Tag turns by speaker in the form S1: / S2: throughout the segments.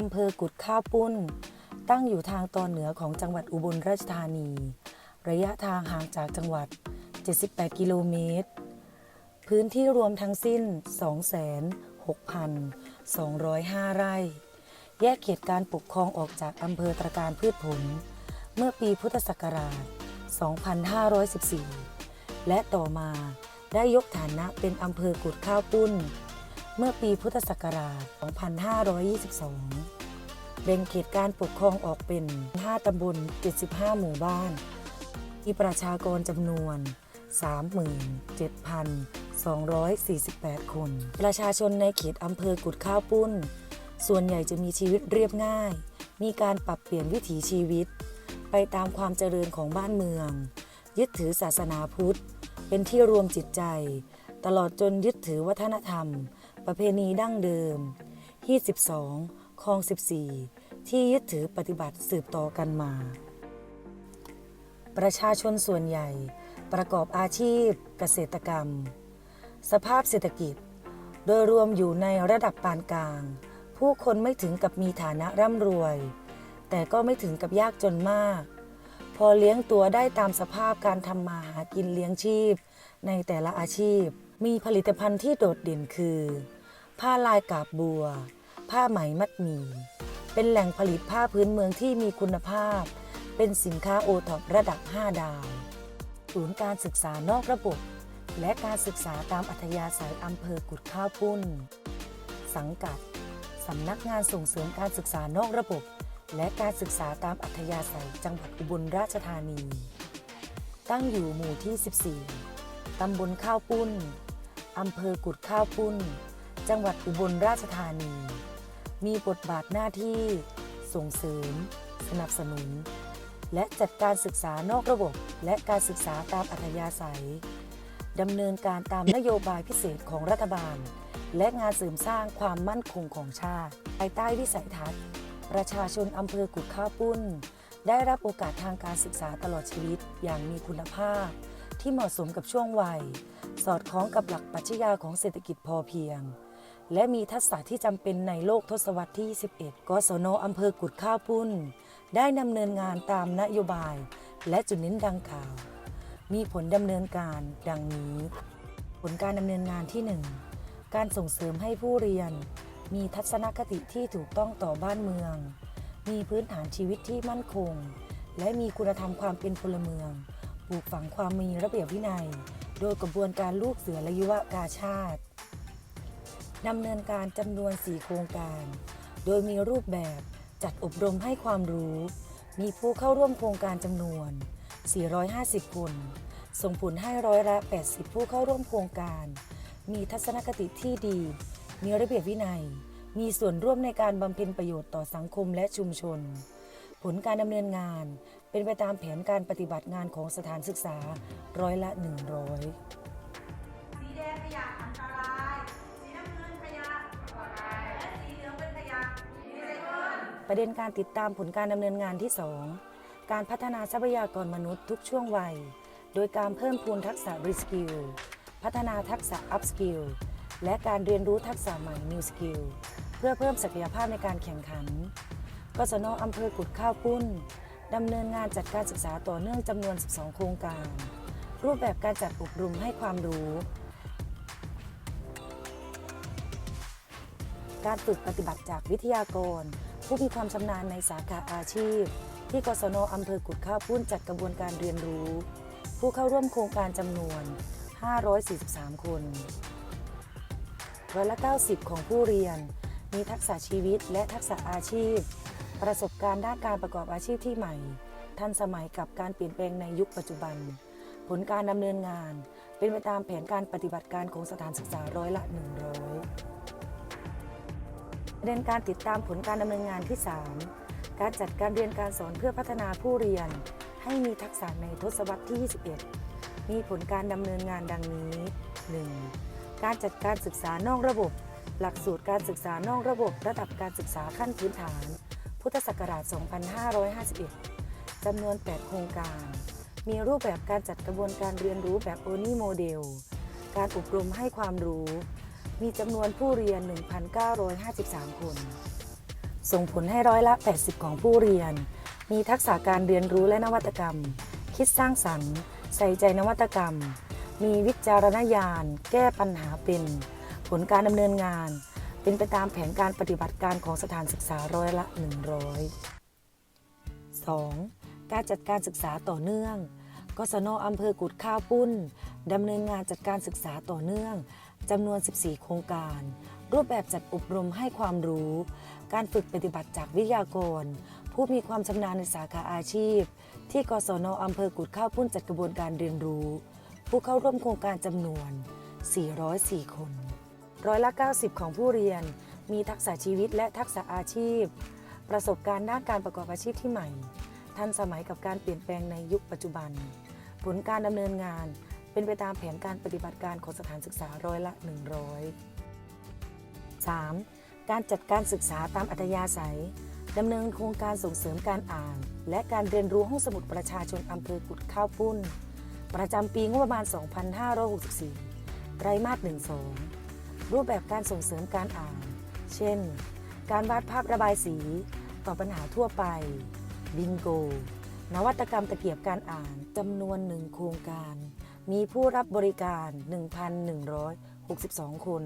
S1: อำเภอกุดข้าวปุ้น ตั้งอยู่ทางตอนเหนือของจังหวัดอุบลราชธานี ระยะทางห่างจากจังหวัด 78 กิโลเมตร พื้นที่รวมทั้งสิ้น26,205 ไร่ แยกเขตการปกครองออกจากอำเภอตรการพืชผล เมื่อปีพุทธศักราช 2514 และต่อมาได้ยกฐานะเป็นอำเภอกุดข้าวปุ้น เมื่อปีพุทธศักราช 2522 แบ่งเขตการปกครองออกเป็น 5 ตำบล 75 หมู่บ้านมีประชากรจำนวน 37,248 คน ประชาชนในเขตอำเภอกุดข้าวปุ้น ส่วนใหญ่จะมีชีวิตเรียบง่าย มีการปรับเปลี่ยนวิถีชีวิต ไปตามความเจริญของบ้านเมือง ยึดถือศาสนาพุทธ เป็นที่รวมจิตใจ ตลอดจนยึดถือวัฒนธรรม ประเพณีดั้งเดิมที่12คลอง 14 ที่ยึดถือปฏิบัติสืบต่อกันมา ประชาชนส่วนใหญ่ประกอบอาชีพเกษตรกรรม สภาพเศรษฐกิจ โดยรวมอยู่ในระดับปานกลาง ผู้คนไม่ถึงกับมีฐานะร่ำรวย แต่ก็ไม่ถึงกับยากจนมาก อเลี้ยงตัวได้ตามสภาพการทำมาหากินเลี้ยงชีพ ในแต่ละอาชีพ มีผลิตภัณฑ์ที่โดดเด่นคือ ผ้าลายกาบบัว ผ้าไหมมัดหมี่เป็นแหล่งผลิตผ้าพื้นเมืองที่มีคุณภาพ เป็นสินค้าโอท็อประดับ 5 ดาว ศูนย์การศึกษานอกระบบ และการศึกษาตามอัธยาศัยอำเภอกุดข้าวปุ้นสังกัด สำนักงานส่งเสริมการศึกษานอกระบบ และการศึกษาตามอัธยาศัยจังหวัดอุบลราชธานี ตั้งอยู่หมู่ที่ 14 ตำบลข้าวปุ้น อำเภอกุดข้าวปุ้น จังหวัดอุบลราชธานี มีบทบาทหน้าที่ ส่งเสริม สนับสนุน และจัดการศึกษานอกระบบ และการศึกษาตามอัธยาศัยดำเนินการตามนโยบายพิเศษของรัฐบาล และงานเสริมสร้างความมั่นคงของชาติภายใต้วิสัยทัศน์ ประชาชนอำเภอกุดข้าวปุ้น ได้รับโอกาสทางการศึกษาตลอดชีวิตอย่างมีคุณภาพ ที่เหมาะสมกับช่วงวัย สอดคล้องกับหลักปรัชญาของเศรษฐกิจพอเพียง และมีทักษะที่จำเป็นในโลกทศวรรษที่ 21 กศนอำเภอกุดข้าวปุ้น ได้ดำเนินงานตามนโยบาย และจุดเน้นดังกล่าว มีผลดำเนินการดังนี้ ผลการดำเนินงานที่ 1 การส่งเสริมให้ผู้เรียน มีทัศนคติที่ถูกต้องต่อบ้านเมือง มีพื้นฐานชีวิตที่มั่นคง และมีคุณธรรมความเป็นพลเมือง ปลูกฝังความมีระเบียบวินัย โดยกระบวนการลูกเสือและยุวกาชาติดำเนินการจำนวน 4 โครงการ โดยมีรูปแบบจัดอบรมให้ความรู้ มีผู้เข้าร่วมโครงการจำนวน 450 คน ส่งผลให้ร้อยละ 80 ผู้เข้าร่วมโครงการ มีทัศนคติที่ดี มีระเบียบวินัย มีส่วนร่วมในการบำเพ็ญประโยชน์ต่อสังคมและชุมชน ผลการดำเนินงานเป็นไปตามแผนการปฏิบัติงานของสถานศึกษาร้อยละ 100
S2: สีแดงขยะอันตรายสีน้ำเงินขยะปลอดภัยและสีเหลืองเป็นขยะรีไซเคิล
S1: ประเด็นการติดตามผลการดำเนินงานที่ 2 การพัฒนาทรัพยากรมนุษย์ทุกช่วงวัย โดยการเพิ่มพูนทักษะ Reskill พัฒนาทักษะ Upskill และการเรียนรู้ทักษะใหม่ New Skill เพื่อเพิ่มศักยภาพในการแข่งขันกศนอำเภอกุดข้าวปุ้นดำเนินงานจัดการศึกษาต่อเนื่องจำนวน 12 โครงการ รูปแบบการจัดอบรมให้ความรู้ การฝึกปฏิบัติจากวิทยากร ผู้มีความชำนาญในสาขาอาชีพ ที่กศนอำเภอกุดข้าวปุ้นจัดกระบวนการเรียนรู้ ผู้เข้าร่วมโครงการจำนวน 543 คน ร้อยละ 90 ของผู้เรียน มีทักษะชีวิตและทักษะอาชีพ ประสบการณ์ด้านการประกอบอาชีพที่ใหม่ ทันสมัยกับการเปลี่ยนแปลงในยุคปัจจุบัน ผลการดำเนินงาน เป็นไปตามแผนการปฏิบัติการของสถานศึกษาร้อยละ 100ประเด็นการติดตามผลการดำเนินงานที่ 3 การจัดการเรียนการสอนเพื่อพัฒนาผู้เรียน ให้มีทักษะในทศวรรษที่ 21 มีผลการดำเนินงานดังนี้ 1. การจัดการศึกษานอกระบบ หลักสูตรการศึกษานอกระบบ ระดับการศึกษาขั้นพื้นฐาน พุทธศักราช 2551 จำนวน 8 โครงการ มีรูปแบบการจัดกระบวนการเรียนรู้แบบโอนี่โมเดล การอบรมให้ความรู้ มีจำนวนผู้เรียน 1,953 คน ส่งผลให้ร้อยละ 80 ของผู้เรียน มีทักษะการเรียนรู้และนวัตกรรม คิดสร้างสรรค์ ใส่ใจนวัตกรรม มีวิจารณญาณ แก้ปัญหาเป็น ผลการดำเนินงาน เป็นไปตามแผนการปฏิบัติการของสถานศึกษาร้อยละ 100 2. การจัดการศึกษาต่อเนื่อง กศนอำเภอกุดข้าวปุ้นดำเนินงานจัดการศึกษาต่อเนื่องจำนวน 14 โครงการ รูปแบบจัดอบรมให้ความรู้ การฝึกปฏิบัติจากวิทยากร ผู้มีความชำนาญในสาขาอาชีพ ที่กศนอำเภอกุดข้าวปุ้นจัดกระบวนการเรียนรู้ ผู้เข้าร่วมโครงการจำนวน 404 คน ร้อยละ 90 ของผู้เรียน มีทักษะชีวิตและทักษะอาชีพ ประสบการณ์ด้านการประกอบอาชีพที่ใหม่ ทันสมัยกับการเปลี่ยนแปลงในยุคปัจจุบัน ผลการดำเนินงานเป็นไปตามแผนการปฏิบัติการของสถานศึกษาร้อยละ 100 3. การจัดการศึกษาตามอัธยาศัยดำเนินโครงการส่งเสริมการอ่าน และการเรียนรู้ห้องสมุดประชาชนอำเภอกุดข้าวปุ้น ประจำปีงบประมาณ 2564 ไตรมาส 12 รูปแบบการส่งเสริมการอ่าน เช่น การวาดภาพระบายสีตอบปัญหาทั่วไป บิงโก นวัตกรรมตะเกียบการอ่านจำนวนหนึ่งโครงการ มีผู้รับบริการ 1,162 คน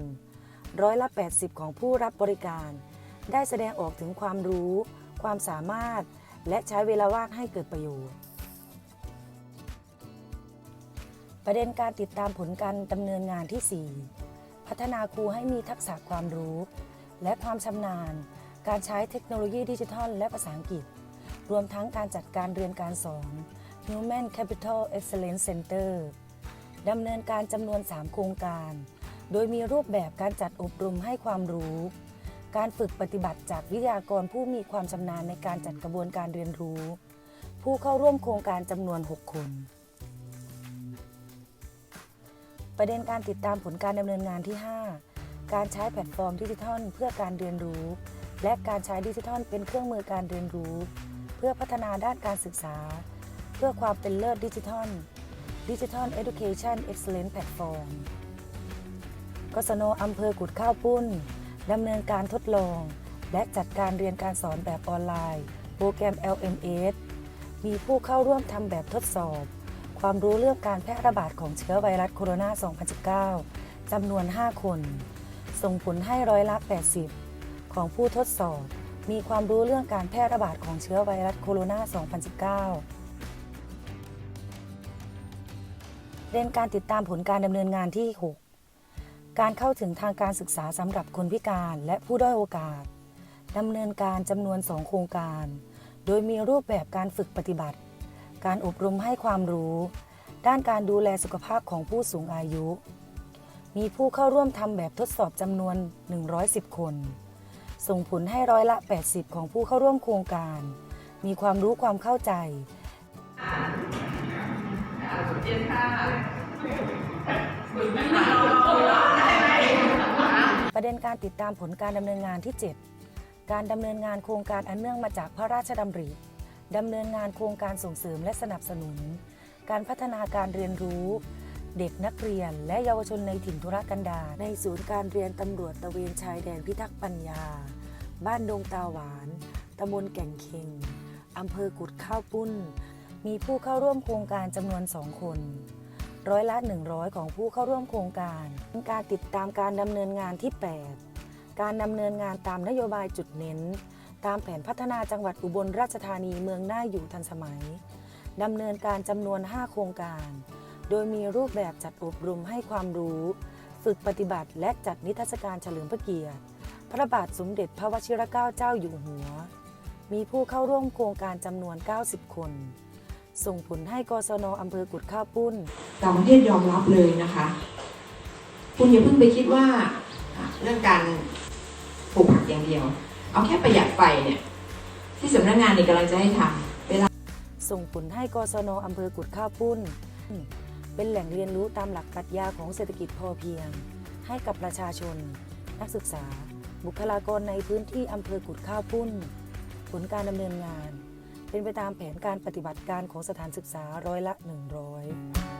S1: ร้อยละ 80 ของผู้รับบริการ ได้แสดงออกถึงความรู้ ความสามารถ และใช้เวลาว่างให้เกิดประโยชน์ ประเด็นการติดตามผลการดำเนินงานที่ 4 พัฒนาครูให้มีทักษะความรู้ และความชำนาญ การใช้เทคโนโลยีดิจิทัล และภาษาอังกฤษ รวมทั้งการจัดการเรียนการสอน Human Capital Excellence Center ดำเนินการจำนวน 3 โครงการ โดยมีรูปแบบการจัดอบรมให้ความรู้ การฝึกปฏิบัติจากวิทยากรผู้มีความชำนาญในการจัดกระบวนการเรียนรู้ ผู้เข้าร่วมโครงการจำนวน 6 คน ประเด็นการติดตามผลการดำเนินงานที่ 5 การใช้แพลตฟอร์มดิจิทัลเพื่อการเรียนรู้ และการใช้ดิจิทัลเป็นเครื่องมือการเรียนรู้ เพื่อพัฒนาด้านการศึกษา เพื่อความเป็นเลิศดิจิทัล Digital Education Excellence Platform กศนอำเภอกุดข้าวปุ้นดำเนินการทดลอง และจัดการเรียนการสอนแบบออนไลน์ โปรแกรม LMS มีผู้เข้าร่วมทำแบบทดสอบ ความรู้เรื่องการแพร่ระบาดของเชื้อไวรัสโคโรนา 2019 จำนวน 5 คน ส่งผลให้ร้อยละ 80 ของผู้ทดสอบ มีความรู้เรื่องการแพร่ระบาดของเชื้อไวรัสโคโรนา 2019 เรียนการติดตามผลการดำเนินงานที่ 6 การเข้าถึงทางการศึกษาสำหรับคนพิการและผู้ด้อยโอกาสดำเนินการจำนวน 2 โครงการ โดยมีรูปแบบการฝึกปฏิบัติ การอบรมให้ความรู้ ด้านการดูแลสุขภาพของผู้สูงอายุ มีผู้เข้าร่วมทำแบบทดสอบจำนวน 110 คน ส่งผลให้ร้อยละ 80 ของผู้เข้าร่วมโครงการ มีความรู้ความเข้าใจประเด็นการติดตามผลการดำเนินงานที่ 7 การดำเนินงานโครงการอันเนื่องมาจากพระราชดำริ ดำเนินงานโครงการส่งเสริมและสนับสนุน การพัฒนาการเรียนรู้ เด็กนักเรียนและเยาวชนในถิ่นธุรกันดารในศูนย์การเรียนตำรวจตะเวนชายแดนพิทักษ์ปัญญา บ้านดงตาหวานตำบลแก่งเค็งอำเภอกุดข้าวปุ้น มีผู้เข้าร่วมโครงการจำนวนสองคน ร้อยละ 100 ของผู้เข้าร่วมโครงการการติดตามการดำเนินงานที่ 8 การดำเนินงานตามนโยบายจุดเน้น ตามแผนพัฒนาจังหวัดอุบลราชธานีเมืองน่าอยู่ทันสมัยดำเนินการจำนวน 5 โครงการ โดยมีรูปแบบจัดอบรมให้ความรู้ ฝึกปฏิบัติและจัดนิทรรศการเฉลิมพระเกียรติ พระบาทสมเด็จพระวชิรเกล้าเจ้าอยู่หัว มีผู้เข้าร่วมโครงการจำนวน 90 คน ส่งผลให้กศนอำเภอกุดข้าวปุ้น
S3: ต่างประเทศยอมรับเลยนะคะ คุณอย่าเพิ่งไปคิดว่าเรื่องการปลูกผักอย่างเดียว เอาแค่ประหยัดไฟเนี่ย ที่สำนักงานนี่กำลังจะให้ทำเวลา
S1: ส่งผลให้กศนอำเภอกุดข้าวปุ้น เป็นแหล่งเรียนรู้ตามหลักปรัชญาของเศรษฐกิจพอเพียง ให้กับประชาชน นักศึกษา บุคลากรในพื้นที่อำเภอกุดข้าวปุ้น ผลการดำเนินงาน เป็นไปตามแผนการปฏิบัติการของสถานศึกษาร้อยละ 100